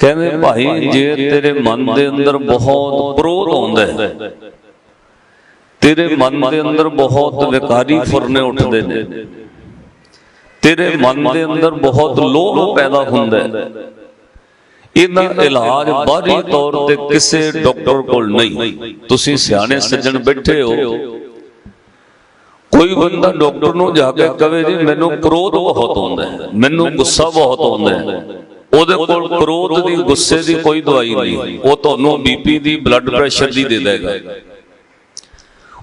ਕਹਿੰਦੇ ਭਾਈ, ਜੇ ਤੇਰੇ ਮਨ ਦੇ ਅੰਦਰ ਬਹੁਤ ਕ੍ਰੋਧ ਆਉਂਦਾ ਹੈ, ਤੇਰੇ ਮਨ ਦੇ ਅੰਦਰ ਬਹੁਤ ਵਿਕਾਰੀ ਫੁਰਨੇ ਉੱਠਦੇ ਨੇ, ਤੇਰੇ ਮਨ ਦੇ ਅੰਦਰ ਬਹੁਤ ਲੋਭ ਪੈਦਾ ਹੁੰਦਾ ਹੈ ਇਹਦਾ ਇਲਾਜ ਬਾਹਰੀ ਤੌਰ ਤੇ ਕਿਸੇ ਡਾਕਟਰ ਕੋਲ ਨਹੀਂ। ਤੁਸੀਂ ਸਿਆਣੇ ਸੱਜਣ ਬੈਠੇ ਹੋ। ਕੋਈ ਬੰਦਾ ਡਾਕਟਰ ਨੂੰ ਜਾ ਕੇ ਕਵੇ ਜੀ, ਮੈਨੂੰ ਕ੍ਰੋਧ ਬਹੁਤ ਆਉਂਦਾ ਹੈ, ਮੈਨੂੰ ਗੁੱਸਾ ਬਹੁਤ ਆਉਂਦਾ ਹੈ। ਉਹਦੇ ਕੋਲ ਕ੍ਰੋਧ ਦੀ, ਗੁੱਸੇ ਦੀ ਕੋਈ ਦਵਾਈ ਨਹੀਂ। ਉਹ ਤੁਹਾਨੂੰ ਬੀਪੀ ਦੀ ਬਲੱਡ ਪ੍ਰੈਸ਼ਰ ਦੀ ਦੇ ਦੇਗਾ।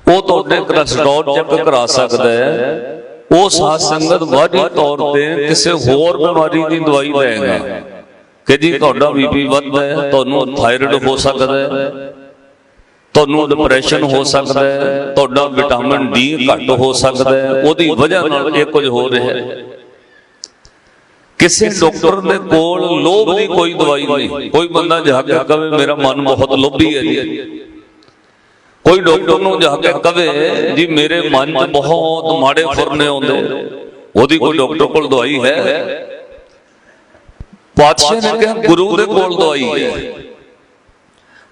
ਉਹ ਤੁਹਾਡੇ ਕੋਲੇਸਟ੍ਰੋਲ ਚੈੱਕ ਕਰਾ ਸਕਦਾ ਹੈ। ਉਹ ਸਾਧ ਸੰਗਤ ਵਾਢੀ ਤੌਰ ਤੇ ਕਿਸੇ ਹੋਰ ਬਿਮਾਰੀ ਦੀ ਦਵਾਈ ਦੇਗਾ ਕਿ ਜੀ ਤੁਹਾਡਾ ਬੀਪੀ ਵੱਧਦਾ ਹੈ, ਤੁਹਾਨੂੰ ਥਾਇਰਾਇਡ ਹੋ ਸਕਦਾ ਹੈ, ਤੁਹਾਨੂੰ ਡਿਪਰੈਸ਼ਨ ਹੋ ਸਕਦਾ ਹੈ, ਤੁਹਾਡਾ ਵਿਟਾਮਿਨ ਡੀ ਘੱਟ ਹੋ ਸਕਦਾ ਹੈ, ਉਹਦੀ ਵਜ੍ਹਾ ਨਾਲ ਇਹ ਕੁਝ ਹੋ ਰਿਹਾ ਹੈ। ਕਿਸੇ ਡਾਕਟਰ ਦੇ ਕੋਲ ਲੋਭ ਦੀ ਕੋਈ ਦਵਾਈ ਨਹੀਂ। ਕੋਈ ਬੰਦਾ ਜਾ ਕੇ ਕਵੇ ਮੇਰਾ ਮਨ ਬਹੁਤ ਲੋਭੀ ਹੈ ਜੀ। ਕੋਈ ਡਾਕਟਰ ਨੂੰ ਜਾ ਕੇ ਕਵੇ ਜੀ ਮੇਰੇ ਮਨ 'ਚ ਬਹੁਤ ਮਾੜੇ ਫੁਰਨੇ ਆਉਂਦੇ। ਉਹਦੀ ਕੋਈ ਡਾਕਟਰ ਕੋਲ ਦਵਾਈ ਹੈ? ਪਾਤਸ਼ਾਹ ਨੇ ਕਿਹਾ ਗੁਰੂ ਦੇ ਕੋਲ ਦਵਾਈ ਹੈ।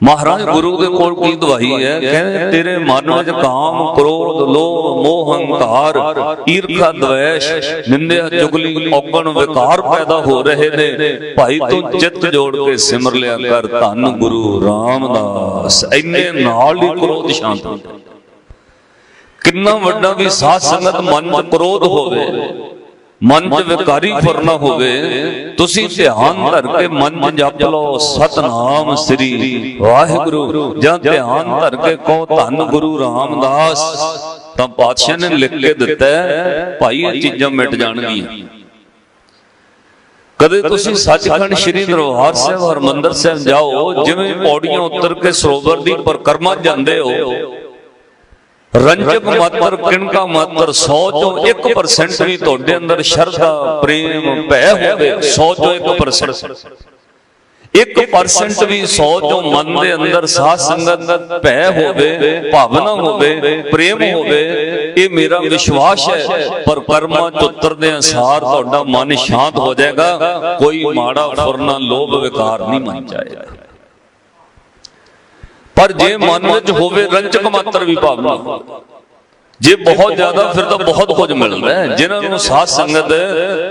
ਮਹਾਰਾਜ ਗੁਰੂ ਦੇ ਕੋਲ ਕੀ ਦਵਾਈ ਹੈ? ਕਹਿੰਦੇ ਤੇਰੇ ਮਨ ਵਿੱਚ ਕਾਮ ਕ੍ਰੋਧ ਲੋਭ ਮੋਹ ਹੰਕਾਰ ਈਰਖਾ ਦਵੇਸ਼ ਨਿੰਦਿਆ ਚੁਗਲੀ ਔਗਣ ਵਿਕਾਰ ਪੈਦਾ ਹੋ ਰਹੇ ਨੇ। ਭਾਈ ਤੂੰ ਚਿੱਤ ਜੋੜ ਕੇ ਸਿਮਰ ਲਿਆ ਕਰ ਧੰਨ ਗੁਰੂ ਰਾਮਦਾਸ। ਇੰਨੇ ਨਾਲ ਹੀ ਕ੍ਰੋਧ ਸ਼ਾਂਤ ਹੁੰਦਾ ਕਿੰਨਾ ਵੱਡਾ ਵੀ ਸਾਧ ਸੰਗਤ ਮਨ 'ਚ ਕ੍ਰੋਧ ਹੋਵੇ। ਮਨ 'ਚ ਵਿਕਾਰੀ ਫੁਰਨਾ ਹੋਵੇ। ਤੁਸੀਂ ਧਿਆਨ ਧਰ ਕੇ ਮਨ 'ਚ ਜਪ ਲਓ। ਸਤਨਾਮ ਸ੍ਰੀ ਵਾਹਿਗੁਰੂ। ਜਾਂ ਧਿਆਨ ਧਰ ਕੇ ਕਹੋ ਧੰਨ ਗੁਰੂ ਰਾਮਦਾਸ। ਤਾਂ ਪਾਤਸ਼ਾਹ ਨੇ ਲਿਖ ਕੇ ਦਿੱਤਾ ਭਾਈ ਇਹ ਚੀਜ਼ਾਂ ਮਿਟ ਜਾਣਗੀਆਂ। ਕਦੇ ਤੁਸੀਂ ਸੱਚਖੰਡ ਸ੍ਰੀ ਦਰਬਾਰ ਸਾਹਿਬ ਹਰਮੰਦਰ ਸਾਹਿਬ ਜਾਓ ਜਿਵੇਂ ਪੌੜੀਆਂ ਉਤਰ ਕੇ ਸਰੋਵਰ ਦੀ ਪਰਕਰਮਾ ਜਾਂਦੇ ਹੋ। ਰੰਜਕ ਮਾਤਰ ਕਿਣਕਾ ਮਾਤਰ 100 ਚੋਂ 1% ਵੀ ਤੁਹਾਡੇ ਅੰਦਰ ਸ਼ਰਧਾ, ਪ੍ਰੇਮ, ਭੈ ਹੋਵੇ 100 ਚੋਂ 1% 1% ਵੀ 100 ਚੋਂ ਮਨ ਦੇ ਅੰਦਰ ਸਾਧ ਸੰਗਤ ਭੈ ਹੋਵੇ, ਭਾਵਨਾ ਹੋਵੇ, ਪ੍ਰੇਮ ਹੋਵੇ, ਇਹ ਮੇਰਾ ਵਿਸ਼ਵਾਸ ਹੈ। ਪਰ ਕਰਮਾਂ ਚੁੱਤਰ ਦੇ ਅਨਸਾਰ ਤੁਹਾਡਾ ਮਨ ਸ਼ਾਂਤ ਹੋ ਜਾਏਗਾ। ਕੋਈ ਮਾੜਾ ਫੁਰਨਾ ਲੋਭ ਵਿਕਾਰ ਨਹੀਂ ਮੰਨ ਜਾਏਗਾ। ਪਰ ਜੇ ਮਨ ਵਿੱਚ ਹੋਵੇ ਰੰਜਕ ਮਾਤਰ ਵੀ ਭਾਵਨਾ। ਜੇ ਬਹੁਤ ਜ਼ਿਆਦਾ ਫਿਰ ਤਾਂ ਬਹੁਤ ਕੁਝ ਮਿਲਦਾ ਹੈ। ਜਿਨ੍ਹਾਂ ਨੂੰ ਸਾਧ ਸੰਗਤ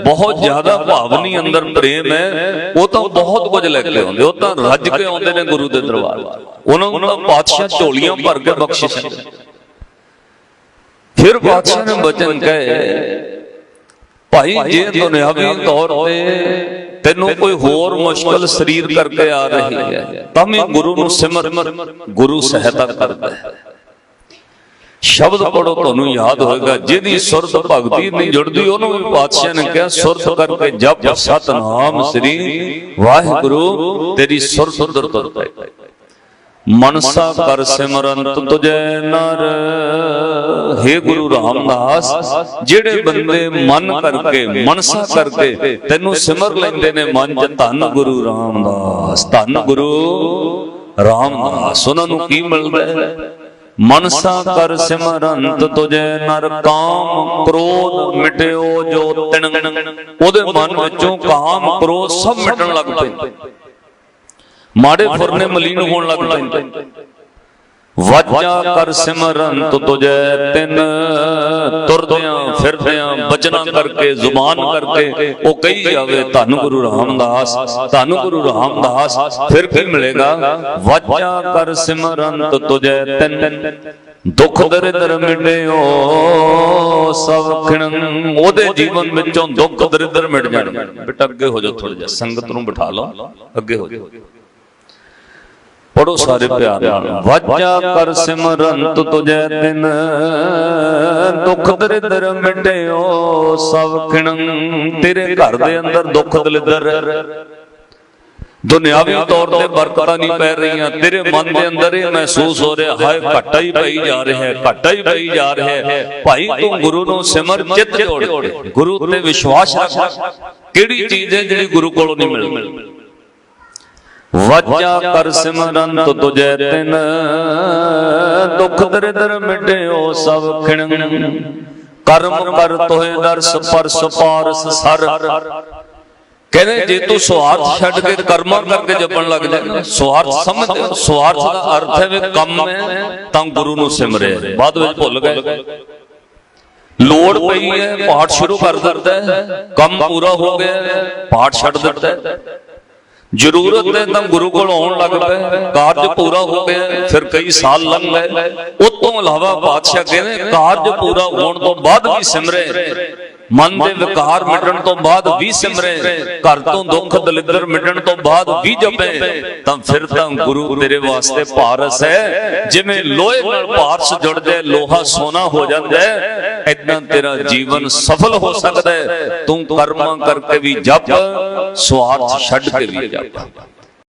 ਬਹੁਤ ਜ਼ਿਆਦਾ ਭਾਵਨੀ ਅੰਦਰ ਪ੍ਰੇਮ ਹੈ ਉਹ ਤਾਂ ਬਹੁਤ ਕੁਝ ਲੈ ਕੇ ਆਉਂਦੇ। ਉਹ ਤਾਂ ਰੱਜ ਕੇ ਆਉਂਦੇ ਨੇ ਗੁਰੂ ਦੇ ਦਰਬਾਰ। ਉਹਨਾਂ ਨੂੰ ਤਾਂ ਪਾਤਸ਼ਾਹ ਝੋਲੀਆਂ ਭਰ ਕੇ ਬਖਸ਼ਿਸ਼। ਫਿਰ ਪਾਤਸ਼ਾਹ ਨੇ ਬਚਨ ਕਹੇ ਭਾਈ ਜੇ ਦੁਨਿਆਵੀ ਤੌਰ ਤੇ ਤੈਨੂੰ ਕੋਈ ਹੋਰ ਮੁਸ਼ਕਲ ਸਰੀਰ ਕਰਕੇ ਆ ਰਹੀ ਹੈ ਤਾਂ ਵੀ ਗੁਰੂ ਨੂੰ ਸਿਮਰ ਗੁਰੂ ਸਹਾਇਤਾ ਕਰਦਾ ਹੈ। ਸ਼ਬਦ ਪੜੋ ਤੁਹਾਨੂੰ ਯਾਦ ਹੋਏਗਾ ਜਿਹਦੀ ਸੁਰਤ ਭਗਤੀ ਨਹੀਂ ਜੁੜਦੀ ਉਹਨੂੰ ਵੀ ਪਾਤਸ਼ਾਹ ਨੇ ਕਿਹਾ ਸੁਰਤ ਕਰਕੇ ਜਪ ਸਤਨਾਮ ਸ੍ਰੀ ਵਾਹਿਗੁਰੂ ਤੇਰੀ ਸੁਰਤ ਉਦਰ ਤੁਰ ਪਏ। ਮਨਸਾ ਕਰ ਸਿਮਰੰਤ ਤੁਜੈ ਨਰ। हे ਗੁਰੂ ਰਾਮਦਾਸ, ਜਿਹੜੇ ਬੰਦੇ ਮਨ ਕਰਕੇ, ਮਨਸਾ ਕਰਕੇ ਤੈਨੂੰ ਸਿਮਰ ਲੈਂਦੇ ਨੇ ਮਨ ਚ, ਧੰਨ ਗੁਰੂ ਰਾਮਦਾਸ, ਧੰਨ ਗੁਰੂ ਰਾਮਦਾਸ। ਉਹਨਾਂ ਨੂੰ ਕੀ ਮਿਲਦਾ ਮਨਸਾ ਕਰ ਸਿਮਰੰਤ ਤੁਜੈ ਨਰ, ਕਾਮ ਕ੍ਰੋਧ ਮਿਟਿਓ ਜੋ ਤਿਣ ਉਹਦੇ ਮਨ ਵਿੱਚੋਂ ਕਾਮ ਕ੍ਰੋਧ ਸਭ ਮਿਟਣ ਲੱਗ ਪਏ। ਮਾੜੇ ਫੁਰਨੇ ਮਲੀਨ ਹੋਣ ਲੱਗ ਪੈਂਦੇ। ਵਾਜਾ ਕਰ ਸਿਮਰੰਤ ਤੁਜੈ ਤਿਨ, ਤੁਰਦਿਆਂ ਫਿਰਦਿਆਂ ਬਚਨਾਂ ਕਰਕੇ, ਜ਼ੁਬਾਨ ਕਰਕੇ, ਉਹ ਕਹੀ ਜਾਵੇ, ਧੰਨ ਗੁਰੂ ਰਾਮਦਾਸ, ਧੰਨ ਗੁਰੂ ਰਾਮਦਾਸ, ਫਿਰ ਕੀ ਮਿਲੇਗਾ? ਵਾਜਾ ਕਰ ਸਿਮਰੰਤ ਤੁਜੈ ਤਿਨ, ਦੁੱਖ ਦਰਿਦਰ ਮਿਟਿਓ, ਸਭ ਖਿਣ ਉਹਦੇ ਜੀਵਨ ਵਿੱਚੋਂ ਦੁੱਖ ਦਰਿਦਰ ਮਿਟ ਜਾਣਗੇ ਬੇਟਾ ਅੱਗੇ ਹੋ ਜਾਓ ਥੋੜਾ ਜਿਹਾ, ਸੰਗਤ ਨੂੰ ਬਿਠਾ ਲਓ, ਅੱਗੇ ਹੋ ਜਾ ਪੜੋ ਸਾਰੇ ਪਿਆਰ ਨਾਲ। ਵਾਜਾ ਕਰ ਸਿਮਰੰਤ ਤੁਜੈ ਦਿਨ। ਦੁੱਖ ਦਰਿਦਰ ਮਿਟਿਓ ਸਭ ਖਿਣ ਤੇਰੇ ਘਰ ਦੇ ਅੰਦਰ ਦੁੱਖ ਦਲਿਦਰ। ਦੁਨਿਆਵੀ ਤੌਰ ਤੇ ਬਰਕਤਾਂ ਨਹੀਂ ਪੈ ਰਹੀਆਂ। ਤੇਰੇ ਮਨ ਦੇ ਅੰਦਰ ਇਹ ਮਹਿਸੂਸ ਹੋ ਰਿਹਾ ਹਾਏ ਘਾਟਾ ਹੀ ਪਈ ਜਾ ਰਿਹਾ ਹੈ ਘਾਟਾ ਹੀ ਪਈ ਜਾ ਰਿਹਾ ਹੈ। ਭਾਈ ਤੂੰ ਗੁਰੂ ਨੂੰ ਸਿਮਰ ਚਿੱਤ ਜੋੜ ਗੁਰੂ ਤੇ ਵਿਸ਼ਵਾਸ ਰੱਖ। ਕਿਹੜੀ ਚੀਜ਼ ਹੈ ਜਿਹੜੀ ਗੁਰੂ ਕੋਲੋਂ ਨਹੀਂ ਮਿਲਦੀ? ਵਾਜਾ ਕਰ ਸਿਮਰੰਤ ਤੁਜੈ ਤਿਨ, ਦੁਖ ਦਰਿਦਰ ਮਿਟਿਓ ਸਭ ਖਿਣ ਕਰਮ ਕਰ ਤੋਏ ਦਰਸ, ਪਰਸ ਪਾਰਸ ਸਰ। ਕਹਿੰਦੇ ਜੇ ਤੂੰ ਸਵਾਰਥ ਛੱਡ ਕੇ ਕਰਮਾਂ ਕਰਕੇ ਜਪਣ ਲੱਗ ਜਾਏ ਨਾ ਸਵਾਰਥ ਸਮਝ ਸਵਾਰਥ ਦਾ ਅਰਥ ਹੈ ਵੀ ਕੰਮ ਹੈ, ਤਾਂ ਗੁਰੂ ਨੂੰ ਸਿਮਰਿਆ ਬਾਅਦ ਵਿੱਚ ਭੁੱਲ ਗਏ। ਲੋੜ ਪਈ ਹੈ, ਪਾਠ ਸ਼ੁਰੂ ਕਰ ਦਿੱਤਾ ਹੈ, ਕੰਮ ਪੂਰਾ ਹੋ ਗਿਆ ਪਾਠ ਛੱਡ ਦਿੱਤਾ ਹੈ। ਜ਼ਰੂਰਤ ਹੈ ਤਾਂ ਗੁਰੂ ਕੋਲ ਆਉਣ ਲੱਗ ਪਏ ਕਾਰਜ ਪੂਰਾ ਹੋ ਗਿਆ ਫਿਰ ਕਈ ਸਾਲ ਲੰਘ ਗਏ। ਉਸ ਤੋਂ ਇਲਾਵਾ ਬਾਦਸ਼ਾਹ ਕਹਿੰਦੇ ਕਾਰਜ ਪੂਰਾ ਹੋਣ ਤੋਂ ਬਾਅਦ ਵੀ ਸਿਮਰੇ। ਮਨ ਦੇ ਵਿਕਾਰ ਮਿਟਣ ਤੋਂ ਬਾਅਦ ਵੀ ਸਿਮਰੇ। ਘਰ ਤੋਂ ਦੁੱਖ ਦਲਿੱਦਰ ਮਿਟਣ ਤੋਂ ਬਾਅਦ ਵੀ ਜਪੇ ਤਾਂ ਫਿਰ ਤਾਂ ਗੁਰੂ ਤੇਰੇ ਵਾਸਤੇ ਪਾਰਸ ਹੈ। ਜਿਵੇਂ ਲੋਹੇ ਨਾਲ ਪਾਰਸ ਜੁੜ ਜਾਏ ਲੋਹਾ ਸੋਨਾ ਹੋ। ਜਾਂਦਾ ਹੈ। ਇਦਾਂ ਤੇਰਾ ਜੀਵਨ ਸਫਲ ਹੋ ਸਕਦਾ ਹੈ। ਤੂੰ ਕਰਮਾਂ ਕਰਕੇ ਵੀ ਜਪ ਸਵਾਰਥ ਛੱਡ ਕੇ ਵੀ ਜਪ।